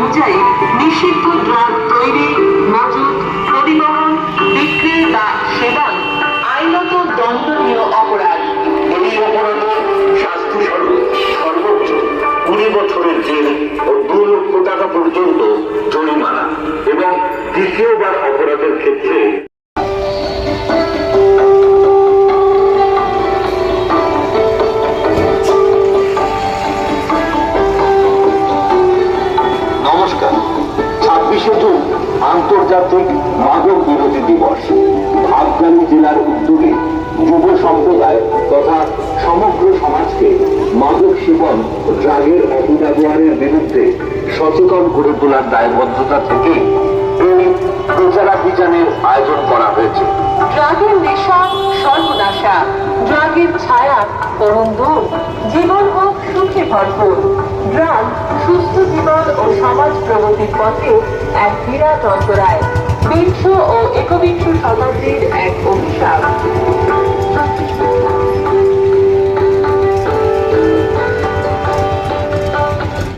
অনুযায়ী নিষিদ্ধ ড্রাগ তৈরি, মজুদ পরিবহন বিক্রি বা সেবন আইনত দণ্ডনীয় অপরাধ। এই অপরাধে শাস্তি স্বরূপ সর্বোচ্চ কুড়ি বছরের জেল ও দু লক্ষ টাকা পর্যন্ত জরিমানা এবং দ্বিতীয়বার অপরাধের ক্ষেত্রে জুন আন্তর্জাতিক মাদক বিরোধী দিবস আফগানি জেলার উদ্যোগে যুব সম্প্রদায় তথা সমগ্র সমাজকে মাদক সেবন ও ড্রাগের অপব্যবহারের বিরুদ্ধে সচেতন করে তোলার দায়বদ্ধতা থেকে এই প্রচারাভিযানের আয়োজন করা হয়েছে। ড্রাগের নেশা সর্বনাশা, ড্রাগের ছায়া তরুণ জীবন হোক সুখে ভরপুর। জীবন ও সমাজ প্রগতির পথে এক বিরাট অন্তরায়। বিংশ ও একবিংশ শতাব্দীর এক